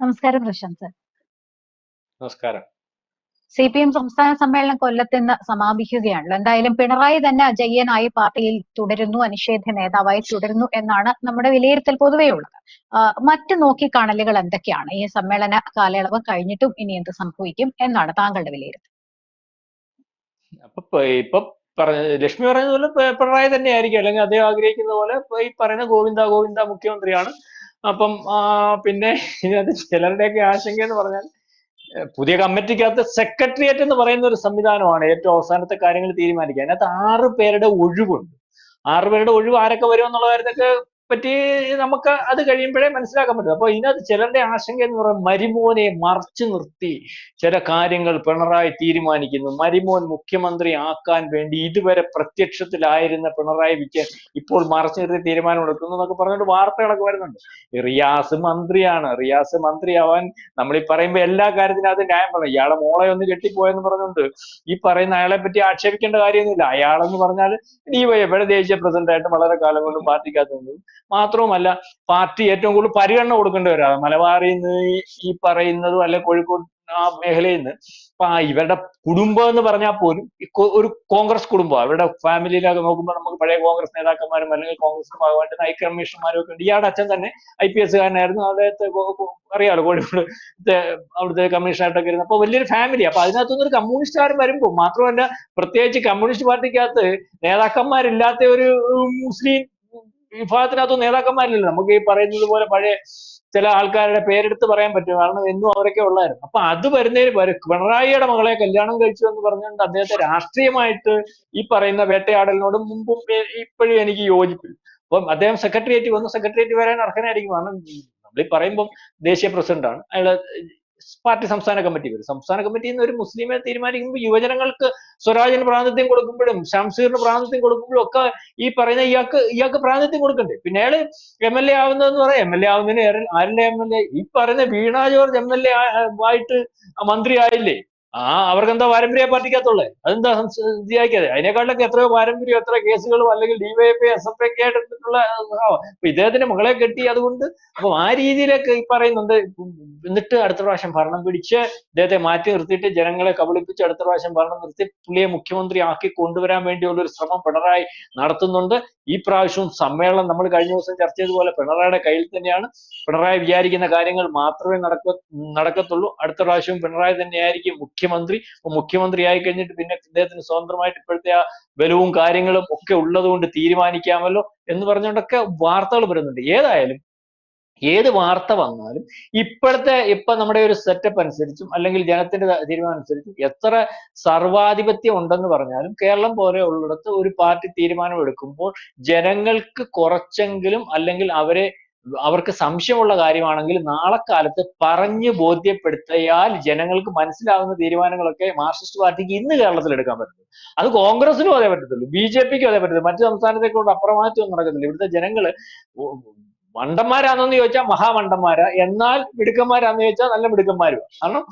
നമസ്കാരം പ്രശാന്ത്. നമസ്കാരം. C P M സംസ്ഥാന സമ്മേളനം കൊല്ലത്ത് ഇന്ന് സമാപിക്കുകയാണല്ലോ. എന്തായാലും പിണറായി തന്നെ അജയ്യനായി പാർട്ടിയിൽ തുടരുന്നു അനിഷേധ്യ നേതാവായി തുടരുന്നു എന്നാണ് നമ്മുടെ വിലയിരുത്തൽ പൊതുവെയുള്ളത് മറ്റ് നോക്കിക്കാണലുകൾ എന്തൊക്കെയാണ്? ഈ സമ്മേളന കാലയളവ് കഴിഞ്ഞിട്ടും ഇനി എന്ത് സംഭവിക്കും എന്നാണ് താങ്കളുടെ വിലയിരുത്തൽ. അപ്പൊ ഇപ്പൊ പറഞ്ഞ ലക്ഷ്മി പറഞ്ഞതുപോലെ പോലെ പിണറായി തന്നെ ആയിരിക്കും അല്ലെങ്കിൽ അദ്ദേഹം ആഗ്രഹിക്കുന്ന പോലെ ഈ പറയുന്ന ഗോവിന്ദ ഗോവിന്ദ മുഖ്യമന്ത്രിയാണ്. അപ്പം പിന്നെ ഇതിനകത്ത് ചിലരുടെയൊക്കെ ആശങ്ക എന്ന് പറഞ്ഞാൽ പുതിയ കമ്മിറ്റിക്കകത്ത് സെക്രട്ടേറിയറ്റ് എന്ന് പറയുന്ന ഒരു സംവിധാനമാണ് ഏറ്റവും അവസാനത്തെ കാര്യങ്ങൾ തീരുമാനിക്കുക. അതിനകത്ത് ആറ് പേരുടെ ഒഴിവുണ്ട്. ആറ് പേരുടെ ഒഴിവ് ആരൊക്കെ വരും എന്നുള്ള കാര്യത്തൊക്കെ പറ്റി നമുക്ക് അത് കഴിയുമ്പോഴേ മനസ്സിലാക്കാൻ പറ്റും. അപ്പൊ ഇതിനകത്ത് ചിലരുടെ ആശങ്ക എന്ന് പറയുന്നത് മരിമോനെ മറച്ചു നിർത്തി. ചില കാര്യങ്ങൾ പിണറായി തീരുമാനിക്കുന്നു. മരിമോൻ മുഖ്യമന്ത്രി ആക്കാൻ വേണ്ടി ഇതുവരെ പ്രത്യക്ഷത്തിലായിരുന്ന പിണറായി വിജയൻ ഇപ്പോൾ മറച്ചു നിർത്തി തീരുമാനമെടുക്കുന്നു എന്നൊക്കെ പറഞ്ഞുകൊണ്ട് വാർത്തകളൊക്കെ വരുന്നുണ്ട്. റിയാസ് മന്ത്രിയാണ്. റിയാസ് മന്ത്രിയാവാൻ നമ്മൾ ഈ പറയുമ്പോൾ എല്ലാ കാര്യത്തിനും അത് ന്യായം പറയും. ഇയാളെ മോളെ ഒന്ന് കെട്ടിപ്പോയെന്ന് പറഞ്ഞുകൊണ്ട് ഈ പറയുന്ന അയാളെ പറ്റി ആക്ഷേപിക്കേണ്ട കാര്യമൊന്നുമില്ല. അയാളെന്ന് പറഞ്ഞാൽ ഡി വൈ ഡിവൈഎഫ്ഐയുടെ ദേശീയ പ്രസിഡന്റായിട്ട് വളരെ കാലം കൊണ്ട് പാർട്ടിക്കകത്ത് നിന്നു മാത്രവുമല്ല പാർട്ടി ഏറ്റവും കൂടുതൽ പരിഗണന കൊടുക്കേണ്ടി വരാം. മലബാറിൽ നിന്ന് ഈ- പറയുന്നതും അല്ലെ കോഴിക്കോട് ആ മേഖലയിൽ നിന്ന്. അപ്പൊ ഇവരുടെ കുടുംബം എന്ന് പറഞ്ഞാൽ പോലും ഒരു കോൺഗ്രസ് കുടുംബം. അവരുടെ ഫാമിലിയിലൊക്കെ നോക്കുമ്പോൾ നമുക്ക് പഴയ കോൺഗ്രസ് നേതാക്കന്മാരും അല്ലെങ്കിൽ കോൺഗ്രസിന് ഭാഗമായിട്ട് ഹൈ കമ്മീഷണർമാരും ഒക്കെ ഉണ്ട്. ഇയാളുടെ അച്ഛൻ തന്നെ ഐ പി എസ് കാരനായിരുന്നു. അദ്ദേഹത്തെ അറിയാലോ കോഴിക്കോട് ത്തെ അവിടുത്തെ കമ്മീഷണറായിട്ടൊക്കെ ഇരുന്നു. അപ്പൊ വലിയൊരു ഫാമിലി അപ്പൊ അതിനകത്തുനിന്ന് ഒരു കമ്മ്യൂണിസ്റ്റുകാരൻ വരുമ്പോൾ മാത്രമല്ല പ്രത്യേകിച്ച് കമ്മ്യൂണിസ്റ്റ് പാർട്ടിക്കകത്ത് നേതാക്കന്മാരില്ലാത്ത ഒരു മുസ്ലിം വിഭാഗത്തിനകത്ത് നേതാക്കന്മാരില്ലല്ലോ. നമുക്ക് ഈ പറയുന്നത് പോലെ പഴയ ചില ആൾക്കാരുടെ പേരെടുത്ത് പറയാൻ പറ്റും. കാരണം എന്നും അവരൊക്കെ ഉള്ളായിരുന്നു അപ്പൊ അത് വരുന്നതിന് വരും പിണറായിയുടെ മകളെ കല്യാണം കഴിച്ചു എന്ന് പറഞ്ഞുകൊണ്ട് അദ്ദേഹത്തെ രാഷ്ട്രീയമായിട്ട് ഈ പറയുന്ന വേട്ടയാടലിനോട് മുമ്പും ഇപ്പോഴും എനിക്ക് യോജിപ്പില്ല. അപ്പം അദ്ദേഹം സെക്രട്ടേറിയറ്റ് വന്ന്. സെക്രട്ടേറിയറ്റ് വരാൻ അർഹനായിരിക്കും. കാരണം നമ്മൾ ഈ പറയുമ്പം ദേശീയ പ്രസിഡന്റാണ് അയാൾ പാർട്ടി സംസ്ഥാന കമ്മിറ്റി വരും. സംസ്ഥാന കമ്മിറ്റിയിൽ നിന്ന് ഒരു മുസ്ലിമെ തീരുമാനിക്കുമ്പോൾ യുവജനങ്ങൾക്ക് സ്വരാജിന് പ്രാതിനിധ്യം കൊടുക്കുമ്പോഴും ഷംസീറിന് പ്രാതിനിധ്യം കൊടുക്കുമ്പോഴും ഒക്കെ ഈ പറയുന്ന ഇയാൾക്ക് ഇയാൾക്ക് പ്രാതിനിധ്യം കൊടുക്കണ്ടേ? പിന്നെ അയാൾ എം എൽ എ ആവുന്നതെന്ന് പറയാം. എം എൽ എ ആവുന്നതിന് ആരുടെ എം എൽ എ ഈ പറയുന്ന Veena George M L A ആയിട്ട് മന്ത്രി ആയില്ലേ? ആ അവർക്ക് എന്താ പാരമ്പര്യ പാർട്ടിക്കകത്തുള്ളത് അതെന്താ സംശയിക്കാതെ അതിനേക്കാളൊക്കെ എത്രയോ പാരമ്പര്യം എത്ര കേസുകളും അല്ലെങ്കിൽ ഡിവൈഎഫ്ഐ എസ് എഫ് ഒക്കെ ആയിട്ടുള്ള. അപ്പൊ ഇദ്ദേഹത്തിന്റെ മകളെ കെട്ടി അതുകൊണ്ട് അപ്പൊ ആ രീതിയിലൊക്കെ ഈ പറയുന്നുണ്ട്. എന്നിട്ട് അടുത്ത പ്രാവശ്യം ഭരണം പിടിച്ച് ഇദ്ദേഹത്തെ മാറ്റി നിർത്തിയിട്ട് ജനങ്ങളെ കബളിപ്പിച്ച് അടുത്ത പ്രാവശ്യം ഭരണം നിർത്തി പുള്ളിയെ മുഖ്യമന്ത്രി ആക്കി കൊണ്ടുവരാൻ വേണ്ടിയുള്ള ഒരു ശ്രമം പിണറായി നടത്തുന്നുണ്ട്. ഈ പ്രാവശ്യവും സമ്മേളനം നമ്മൾ കഴിഞ്ഞ ദിവസം ചർച്ച ചെയ്തതുപോലെ പിണറായിയുടെ കയ്യിൽ തന്നെയാണ്. പിണറായി വിചാരിക്കുന്ന കാര്യങ്ങൾ മാത്രമേ നടക്ക നടക്കത്തുള്ളൂ. അടുത്ത പ്രാവശ്യവും പിണറായി തന്നെയായിരിക്കും മുഖ്യമന്ത്രി. മുഖ്യമന്ത്രി ആയി കഴിഞ്ഞിട്ട് പിന്നെ അദ്ദേഹത്തിന് സ്വതന്ത്രമായിട്ട് ഇപ്പോഴത്തെ ആ ബലവും കാര്യങ്ങളും ഒക്കെ ഉള്ളതുകൊണ്ട് തീരുമാനിക്കാമല്ലോ എന്ന് പറഞ്ഞുകൊണ്ടൊക്കെ വാർത്തകൾ വരുന്നുണ്ട്. ഏതായാലും ഏത് വാർത്ത വന്നാലും ഇപ്പോഴത്തെ ഇപ്പൊ നമ്മുടെ ഒരു സെറ്റപ്പ് അനുസരിച്ചും അല്ലെങ്കിൽ ജനത്തിന്റെ തീരുമാനം അനുസരിച്ചും എത്ര സർവാധിപത്യം ഉണ്ടെന്ന് പറഞ്ഞാലും കേരളം പോലെ ഉള്ളിടത്ത് ഒരു പാർട്ടി തീരുമാനം എടുക്കുമ്പോൾ ജനങ്ങൾക്ക് കുറച്ചെങ്കിലും അല്ലെങ്കിൽ അവരെ അവർക്ക് സംശയമുള്ള കാര്യമാണെങ്കിൽ നാളെ കാലത്ത് പറഞ്ഞു ബോധ്യപ്പെടുത്തിയാൽ ജനങ്ങൾക്ക് മനസ്സിലാവുന്ന തീരുമാനങ്ങളൊക്കെ മാർക്സിസ്റ്റ് പാർട്ടിക്ക് ഇന്ന് കേരളത്തിൽ എടുക്കാൻ പറ്റും അത് കോൺഗ്രസിനും അതേ പറ്റത്തുള്ളൂ. ബി ജെ പിക്കും അതേ പറ്റത്തുള്ളൂ. മറ്റു സംസ്ഥാനത്തേക്കൊണ്ട് അപ്രമാറ്റമൊന്നും നടക്കുന്നില്ല. ഇവിടുത്തെ ജനങ്ങൾ മണ്ടന്മാരാണെന്ന് ചോദിച്ചാൽ മഹാമണ്ടന്മാരാ. എന്നാൽ മിടുക്കന്മാരാന്ന് ചോദിച്ചാൽ നല്ല മിടുക്കന്മാരും കാരണം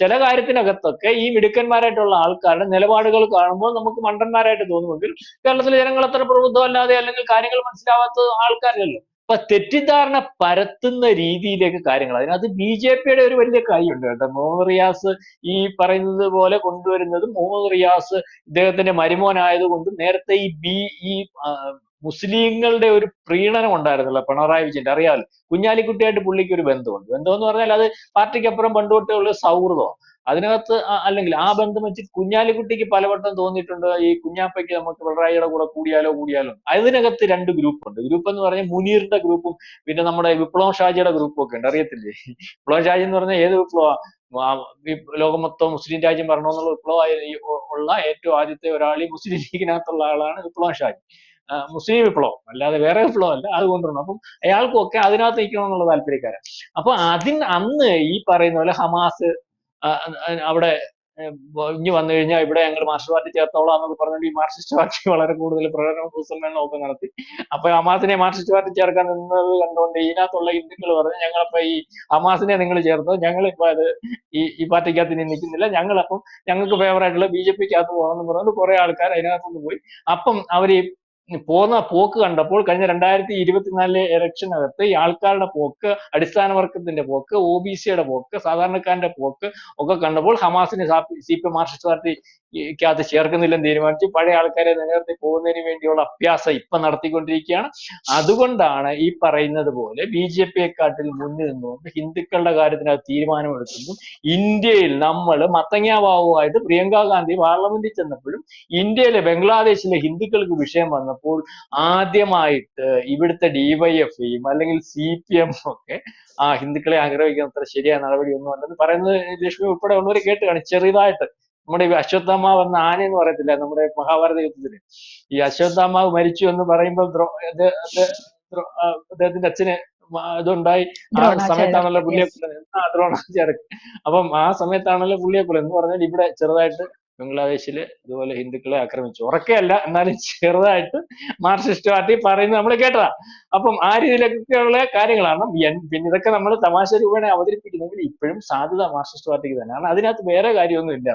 ചില കാര്യത്തിനകത്തൊക്കെ ഈ മിടുക്കന്മാരായിട്ടുള്ള ആൾക്കാരുടെ നിലപാടുകൾ കാണുമ്പോൾ നമുക്ക് മണ്ടന്മാരായിട്ട് തോന്നുമെങ്കിൽ കേരളത്തിലെ ജനങ്ങൾ അത്ര പ്രബുദ്ധമല്ലാതെ അല്ലെങ്കിൽ കാര്യങ്ങൾ മനസ്സിലാവാത്ത ആൾക്കാരല്ലോ അപ്പൊ തെറ്റിദ്ധാരണ പരത്തുന്ന രീതിയിലേക്ക് കാര്യങ്ങൾ. അതിനകത്ത് ബി ജെ പിയുടെ ഒരു വലിയ കൈയുണ്ട് കേട്ടോ. മുഹമ്മദ് റിയാസ് ഈ പറയുന്നത് പോലെ കൊണ്ടുവരുന്നതും മുഹമ്മദ് റിയാസ് ഇദ്ദേഹത്തിന്റെ മരുമോനായതുകൊണ്ടും നേരത്തെ ഈ ബി ഈ മുസ്ലിങ്ങളുടെ ഒരു പ്രീണനം ഉണ്ടായിരുന്നല്ലോ പിണറായി വിജയന്റെ അറിയാമല്ലോ? കുഞ്ഞാലിക്കുട്ടിയായിട്ട് പുള്ളിക്ക് ഒരു ബന്ധമുണ്ട്. ബന്ധം എന്ന് പറഞ്ഞാൽ അത് പാർട്ടിക്കപ്പുറം പണ്ട് സൗഹൃദമാണ്. അതിനകത്ത് അല്ലെങ്കിൽ ആ ബന്ധം വെച്ച് കുഞ്ഞാലിക്കുട്ടിക്ക് പലവട്ടം തോന്നിയിട്ടുണ്ട്. ഈ കുഞ്ഞാപ്പയ്ക്ക് നമുക്ക് പിണറായിയുടെ കൂടെ കൂടിയാലോ കൂടിയാലോ അതിനകത്ത് രണ്ട് ഗ്രൂപ്പ് ഉണ്ട് ഗ്രൂപ്പ് എന്ന് പറഞ്ഞാൽ മുനീറിന്റെ ഗ്രൂപ്പും പിന്നെ നമ്മുടെ വിപ്ലവം ഷാജിയുടെ ഗ്രൂപ്പും ഒക്കെ ഉണ്ട്. അറിയത്തില്ലേ? വിപ്ലവം ഷാജി എന്ന് പറഞ്ഞാൽ ഏത് വിപ്ലവ ലോകം മൊത്തം മുസ്ലിം രാജ്യം വരണമെന്നുള്ള വിപ്ലവമായി ഉള്ള ഏറ്റവും ആദ്യത്തെ ഒരാൾ ഈ മുസ്ലിം ലീഗിനകത്തുള്ള ആളാണ് വിപ്ലവം ഷാജി. മുസ്ലിം വിപ്ലവം. അല്ലാതെ വേറെ വിപ്ലവം അല്ല. അത് കൊണ്ടുവരണം അപ്പം അയാൾക്കും ഒക്കെ അതിനകത്ത് നിൽക്കണം എന്നുള്ള താല്പര്യക്കാരൻ അപ്പൊ അതിന് അന്ന് ഈ പറയുന്ന പോലെ ഹമാസ് അവിടെ ഇഞ്ഞു വന്നു കഴിഞ്ഞാൽ ഇവിടെ ഞങ്ങൾ മാർക്സിസ്റ്റ് പാർട്ടി ചേർത്തോളാം എന്നൊക്കെ പറഞ്ഞുകൊണ്ട് ഈ മാർക്സിസ്റ്റ് പാർട്ടി വളരെ കൂടുതൽ പ്രകടനം മുസ്ലിം ഒക്കെ നടത്തി. അപ്പൊ ഹമാസിനെ മാർക്സിസ്റ്റ് പാർട്ടി ചേർക്കാൻ നിന്നത് കണ്ടുകൊണ്ട് ഇതിനകത്തുള്ള ഹിന്ദുക്കൾ പറഞ്ഞു ഞങ്ങളപ്പോ ഈ ഹമാസിനെ നിങ്ങൾ ചേർത്തോ? ഞങ്ങൾ ഇപ്പൊ അത് ഈ ഈ പാർട്ടിക്കകത്ത് ഇനി നിൽക്കുന്നില്ല. ഞങ്ങളപ്പം ഞങ്ങൾക്ക് ഫേവറായിട്ടുള്ള ബി ജെ പിക്കകത്ത് പോകണം എന്ന് പറഞ്ഞുകൊണ്ട് കുറെ ആൾക്കാർ അതിനകത്തുനിന്ന് പോയി. അപ്പം അവർ ഈ പോകുന്ന പോക്ക് കണ്ടപ്പോൾ കഴിഞ്ഞ രണ്ടായിരത്തി ഇരുപത്തിനാലിലെ ഇലക്ഷനകത്ത് ഈ ആൾക്കാരുടെ പോക്ക് അടിസ്ഥാന വർഗത്തിന്റെ പോക്ക് ഒ ബി സിയുടെ പോക്ക് സാധാരണക്കാരന്റെ പോക്ക് ഒക്കെ കണ്ടപ്പോൾ ഹമാസിനെ സി പി മാർക്സിസ്റ്റ് പാർട്ടിക്കകത്ത് ചേർക്കുന്നില്ലെന്ന് തീരുമാനിച്ചു. പഴയ ആൾക്കാരെ നിലനിർത്തി പോകുന്നതിന് വേണ്ടിയുള്ള അഭ്യാസം ഇപ്പൊ നടത്തിക്കൊണ്ടിരിക്കുകയാണ്. അതുകൊണ്ടാണ് ഈ പറയുന്നത് പോലെ ബി ജെ പിയെക്കാട്ടിൽ മുന്നിൽ നിന്നുകൊണ്ട് ഹിന്ദുക്കളുടെ കാര്യത്തിനകത്ത് തീരുമാനമെടുക്കുന്നു. ഇന്ത്യയിൽ നമ്മൾ മത്തങ്ങാബാവുമായിട്ട് പ്രിയങ്ക ഗാന്ധി പാർലമെന്റിൽ ചെന്നപ്പോഴും ഇന്ത്യയിലെ ബംഗ്ലാദേശിലെ ഹിന്ദുക്കൾക്ക് വിഷയം വന്നപ്പോൾ ആദ്യമായിട്ട് ഇവിടുത്തെ ഡിവൈഎഫ്ഐയും അല്ലെങ്കിൽ സി പി എം ഒക്കെ ആ ഹിന്ദുക്കളെ ആഗ്രഹിക്കുന്ന അത്ര ശരിയായ നടപടിയൊന്നും അല്ലെന്ന് പറയുന്നത് ലക്ഷ്മി ഉൾപ്പെടെ ഉള്ളവർ കേട്ട് കാണും ചെറുതായിട്ട് നമ്മുടെ ഈ അശ്വത്ഥമാവ് എന്ന ആന എന്ന് പറയത്തില്ല നമ്മുടെ മഹാഭാരത യുദ്ധത്തിൽ ഈ അശ്വത്ഥമാവ് മരിച്ചു എന്ന് പറയുമ്പോൾ അദ്ദേഹത്തിന്റെ അച്ഛന് ഇതുണ്ടായി ആ. സമയത്താണല്ലോ പുള്ളിയെ. കൊല്ലുന്നത്. ആ ദ്രോണാചാര്യ അപ്പം ആ സമയത്താണല്ലോ പുള്ളിയെ കൊല്ലുന്നത് എന്ന് പറഞ്ഞാൽ ഇവിടെ ചെറുതായിട്ട് ബംഗ്ലാദേശിൽ ഇതുപോലെ ഹിന്ദുക്കളെ ആക്രമിച്ചു. ഉറക്കെയല്ല എന്നാലും ചെറുതായിട്ട് മാർക്സിസ്റ്റ് പാർട്ടി പറയുന്നത് നമ്മൾ കേട്ടതാ. അപ്പം ആ രീതിയിലൊക്കെയുള്ള കാര്യങ്ങളാണ്. പിന്നെ ഇതൊക്കെ നമ്മൾ തമാശ രൂപേണ അവതരിപ്പിക്കുന്നെങ്കിൽ ഇപ്പോഴും സാധ്യത മാർക്സിസ്റ്റ് പാർട്ടിക്ക് തന്നെയാണ്. അതിനകത്ത് വേറെ കാര്യമൊന്നുമില്ല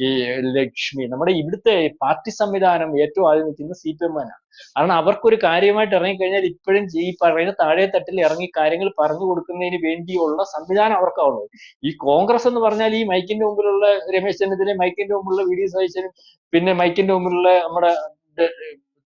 ഈ ലക്ഷ്മി നമ്മുടെ ഇവിടുത്തെ പാർട്ടി സംവിധാനം ഏറ്റവും ആദ്യം നിൽക്കുന്ന സി പി എം ആണ് കാരണം അവർക്കൊരു കാര്യമായിട്ട് ഇറങ്ങിക്കഴിഞ്ഞാൽ ഇപ്പോഴും ഈ പറയുന്ന താഴെ തട്ടിൽ ഇറങ്ങി കാര്യങ്ങൾ പറഞ്ഞു കൊടുക്കുന്നതിന് വേണ്ടിയുള്ള സംവിധാനം അവർക്കാവുള്ളൂ ഈ കോൺഗ്രസ് എന്ന് പറഞ്ഞാൽ ഈ മൈക്കിന്റെ മുമ്പിലുള്ള രമേശ് ചെന്നിത്തല മൈക്കിന്റെ മുമ്പിലുള്ള വി ഡി സതീശനും പിന്നെ മൈക്കിന്റെ മുമ്പിലുള്ള നമ്മുടെ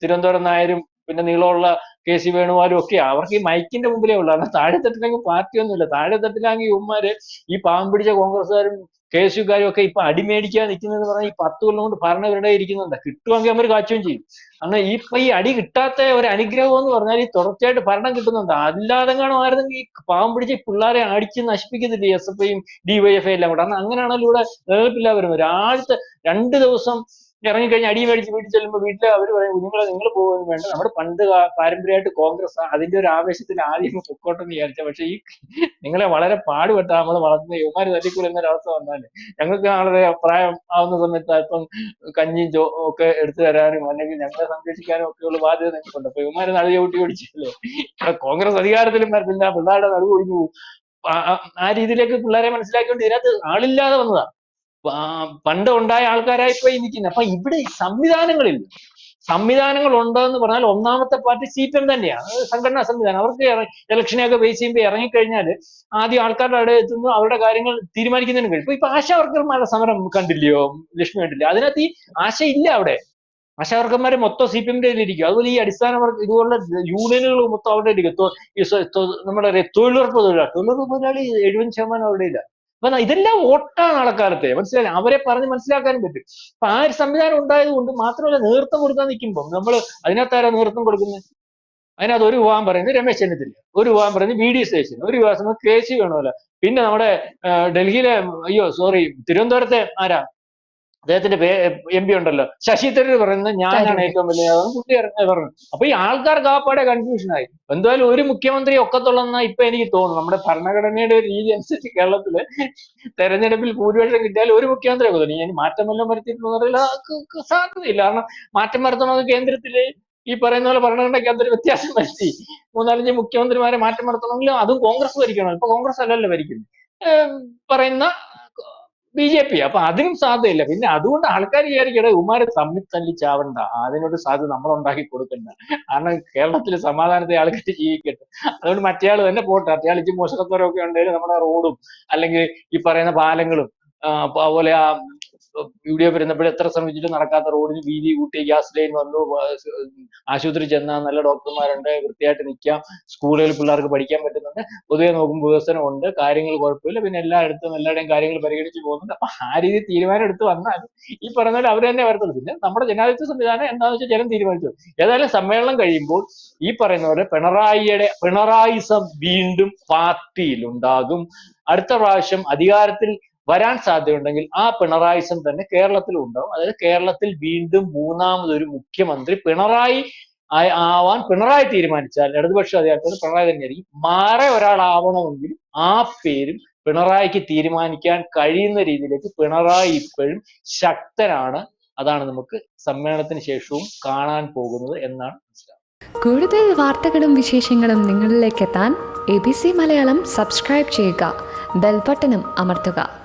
തിരുവനന്തപുരം നായരും പിന്നെ നീളമുള്ള കെ സി വേണുമാരും ഒക്കെ അവർക്ക് ഈ മൈക്കിന്റെ മുമ്പിലേ ഉള്ളൂ. കാരണം പാർട്ടിയൊന്നുമില്ല. താഴെ തട്ടിലാണെങ്കിൽ ഇവന്മാര് ഈ പാവം പിടിച്ച കോൺഗ്രസ്സുകാരും കെ എസ് യുക്കാരും ഒക്കെ ഇപ്പൊ അടിമേടിക്കാൻ നിൽക്കുന്നതെന്ന് പറഞ്ഞാൽ ഈ പത്ത് കൊല്ലം കൊണ്ട് ഭരണവരുടെ ഇരിക്കുന്നുണ്ട്. കിട്ടുമെങ്കിൽ അവർ കാച്ചുകയും ചെയ്യും. കാരണം ഈ ഇപ്പൊ ഈ അടി കിട്ടാത്ത ഒരു അനുഗ്രഹം എന്ന് പറഞ്ഞാൽ ഈ തുടർച്ചയായിട്ട് ഭരണം കിട്ടുന്നുണ്ട്. അല്ലാതെ കാണുമായിരുന്നെങ്കിൽ ഈ പാവം പിടിച്ച പിള്ളേരെ അടിച്ച് നശിപ്പിക്കുന്നില്ല എസ് എഫ് ഐയും ഡിവൈഎഫ്ഐ എല്ലാം കൂടെ. അന്ന് അങ്ങനെയാണല്ലോ ഇവിടെ നിലനിൽപ്പില്ല വരുന്നത് ഒരാഴ്ച രണ്ട് ദിവസം ഇറങ്ങിക്കഴിഞ്ഞ് അടി മേടിച്ച് വീട്ടിൽ ചെല്ലുമ്പോൾ വീട്ടിൽ അവർ പറയും കുഞ്ഞുങ്ങളെ നിങ്ങൾ പോകുമെന്ന് വേണ്ട. നമ്മുടെ പണ്ട് പാരമ്പര്യമായിട്ട് കോൺഗ്രസ് അതിന്റെ ഒരു ആവേശത്തിൽ ആദ്യം പൊക്കോട്ടെന്ന് വിചാരിച്ച പക്ഷെ ഈ നിങ്ങളെ വളരെ പാടുപെട്ട നമ്മൾ വളർത്തുന്ന യുവമാര് തല്ലിക്കൂടി എന്നൊരു അവസ്ഥ വന്നാൽ ഞങ്ങൾക്ക് വളരെ പ്രായം ആവുന്ന സമയത്ത് അല്പം കഞ്ഞിയും ചോ ഒക്കെ എടുത്തു തരാനും അല്ലെങ്കിൽ ഞങ്ങളെ സംരക്ഷിക്കാനും ഒക്കെയുള്ള ബാധ്യത നിങ്ങൾക്കുണ്ട്. അപ്പൊ യുവമാരെ നടുവ് ചവിട്ടി ഓടിച്ചല്ലേ കോൺഗ്രസ് അധികാരത്തിലും വരത്തില്ല പിള്ളേരുടെ നടുവ് ഒഴിഞ്ഞു പോകും ആ- രീതിയിലേക്ക് പിള്ളേരെ മനസ്സിലാക്കിക്കൊണ്ട് ഇതിനകത്ത് ആളില്ലാതെ വന്നതാ. ആ, പണ്ട് ഉണ്ടായ ആൾക്കാരായി പോയി നിൽക്കുന്നത് അപ്പൊ ഇവിടെ സംവിധാനങ്ങളില്ല സംവിധാനങ്ങൾ ഉണ്ടെന്ന് പറഞ്ഞാൽ ഒന്നാമത്തെ പാർട്ടി സി പി എം തന്നെയാണ്. സംഘടനാ സംവിധാനം. അവർക്ക് ഇലക്ഷനെയൊക്കെ ബേസ് ചെയ്യുമ്പോൾ ഇറങ്ങിക്കഴിഞ്ഞാൽ ആദ്യം ആൾക്കാരുടെ അവിടെ എത്തുന്നു അവരുടെ കാര്യങ്ങൾ തീരുമാനിക്കുന്നതിന് കഴിയും. ഇപ്പൊ ആശാവർക്കർമാരുടെ ആശാ വർക്കർമാരുടെ സമരം കണ്ടില്ലയോ? ലക്ഷ്മി കണ്ടില്ല? അതിനകത്ത് ഈ ആശ ഇല്ല അവിടെ. ആശാവർക്കന്മാരെ മൊത്തം സി പി എമ്മിന്റെ ഇരിക്കും അതുപോലെ ഈ അടിസ്ഥാന വർഗ ഇതുപോലുള്ള യൂണിയനുകൾ മൊത്തം അവിടെ ഇരിക്കും നമ്മുടെ തൊഴിലുറപ്പ് തൊഴിലാളി തൊഴിലുറപ്പ് തൊഴിലാളി എഴുപത് ശതമാനം അവിടെ ഇല്ല അപ്പൊ ഇതെല്ലാം വോട്ടാണ് ആൾക്കാലത്തെ മനസ്സിലായി അവരെ പറഞ്ഞ് മനസ്സിലാക്കാനും പറ്റും. അപ്പൊ ആ ഒരു സംവിധാനം ഉണ്ടായത് കൊണ്ട് മാത്രമല്ല നേതൃത്വം കൊടുക്കാൻ നിൽക്കുമ്പോൾ നമ്മൾ അതിനകത്ത് ആരാ നേതൃത്വം കൊടുക്കുന്നത് അതിനകത്ത് ഒരു വിവാഹം പറയുന്നത് രമേശ് ചെന്നിത്തല ഒരു വിവാഹം പറയുന്നത് വി ഡി സതീശൻ ഒരു വിവാഹം കെ സി വേണമല്ല പിന്നെ നമ്മുടെ ഡൽഹിയിലെ അയ്യോ സോറി തിരുവനന്തപുരത്തെ ആരാ? അദ്ദേഹത്തിന്റെ പേ എം പി ഉണ്ടല്ലോ. ശശി തരൂർ പറയുന്നത് ഞാനാണ്. ഏറ്റവും വലിയ കുട്ടി പറഞ്ഞു. അപ്പൊ ഈ ആൾക്കാർക്ക് ആപ്പാടെ കൺഫ്യൂഷൻ ആയി. എന്തായാലും ഒരു മുഖ്യമന്ത്രി ഒക്കത്തുള്ളെന്നാ ഇപ്പൊ എനിക്ക് തോന്നുന്നു. നമ്മുടെ ഭരണഘടനയുടെ ഒരു രീതി അനുസരിച്ച് കേരളത്തിൽ തെരഞ്ഞെടുപ്പിൽ ഭൂരിപക്ഷം കിട്ടിയാൽ ഒരു മുഖ്യമന്ത്രി ഒക്കത്തുള്ളൂ ഇനി മാറ്റം വല്ലതും അറിയില്ല ക- സാധ്യതയില്ല. കാരണം മാറ്റം വരുത്തണമെന്ന് കേന്ദ്രത്തിൽ ഈ പറയുന്ന പോലെ ഭരണഘടനയ്ക്ക് അതൊരു വ്യത്യാസം വരുത്തി. മൂന്നാലഞ്ച് മുഖ്യമന്ത്രിമാരെ മാറ്റം വരുത്തണമെങ്കിൽ അതും കോൺഗ്രസ് ഭരിക്കണം. ഇപ്പൊ കോൺഗ്രസ് അല്ലല്ലോ ഭരിക്കുന്നത്. പറയുന്ന ബി ജെ പി. അപ്പൊ അതിനും സാധ്യതയില്ല. പിന്നെ അതുകൊണ്ട് ആൾക്കാർ വിചാരിക്കട ഉമാരെ തമ്മിൽ തല്ലി ചാവണ്ട. അതിനൊരു സാധ്യത നമ്മൾ ഉണ്ടാക്കി കൊടുക്കണ്ട. കാരണം കേരളത്തിലെ സമാധാനത്തെ ആൾക്കാർ ജീവിക്കട്ടെ. അതുകൊണ്ട് മറ്റേയാൾ തന്നെ പോട്ടെ. അത്യാൾ ഇച്ചിരി മോശത്തരമൊക്കെ ഉണ്ടെങ്കിൽ നമ്മുടെ റോഡും അല്ലെങ്കിൽ ഈ പറയുന്ന പാലങ്ങളും അതുപോലെ ആ യു വരുന്നപ്പോഴും എത്ര ശ്രമിച്ചിട്ട് നടക്കാത്ത റോഡിന് വീതി കൂട്ടി ഗ്യാസ് ലൈൻ വന്നു ആശുപത്രി ചെന്നാൽ നല്ല ഡോക്ടർമാരുണ്ട് വൃത്തിയായിട്ട് നിൽക്കാം സ്കൂളുകളിൽ പിള്ളേർക്ക് പഠിക്കാൻ പറ്റുന്നുണ്ട്. പൊതുവെ നോക്കുമ്പോൾ വികസനമുണ്ട് കാര്യങ്ങൾ കുഴപ്പമില്ല. പിന്നെ എല്ലായിടത്തും എല്ലാവരുടെയും കാര്യങ്ങൾ പരിഗണിച്ച് പോകുന്നുണ്ട്. അപ്പൊ ആ രീതിയിൽ തീരുമാനം എടുത്ത് വന്നാൽ ഈ പറഞ്ഞ പോലെ അവർ തന്നെ വരത്തുള്ളൂ. പിന്നെ നമ്മുടെ ജനാധിപത്യ സംവിധാനം എന്താണെന്ന് വെച്ചാൽ ജനം തീരുമാനിച്ചു. ഏതായാലും സമ്മേളനം കഴിയുമ്പോൾ ഈ പറയുന്ന പോലെ പിണറായിയുടെ പിണറായിസം വീണ്ടും പാർട്ടിയിൽ ഉണ്ടാകും അടുത്ത പ്രാവശ്യം അധികാരത്തിൽ വരാൻ സാധ്യതയുണ്ടെങ്കിൽ ആ പിണറായിസം തന്നെ കേരളത്തിലും ഉണ്ടാവും. അതായത് കേരളത്തിൽ വീണ്ടും മൂന്നാമതൊരു മുഖ്യമന്ത്രി പിണറായി ആവാൻ പിണറായി തീരുമാനിച്ചാൽ ഇടതുപക്ഷ അധികാരത്തിൽ പിണറായി തന്നെയായിരിക്കും. മാറെ ഒരാളാവണമെങ്കിൽ ആ പേരും പിണറായിക്ക് തീരുമാനിക്കാൻ കഴിയുന്ന രീതിയിലേക്ക് പിണറായി ഇപ്പോഴും ശക്തനാണ്. അതാണ് നമുക്ക് സമ്മേളനത്തിന് ശേഷവും കാണാൻ പോകുന്നത് എന്നാണ് കൂടുതൽ വാർത്തകളും വിശേഷങ്ങളും നിങ്ങളിലേക്ക് എത്താൻ A B C Malayalam subscribe ചെയ്യുക. ബെൽബട്ടനും അമർത്തുക.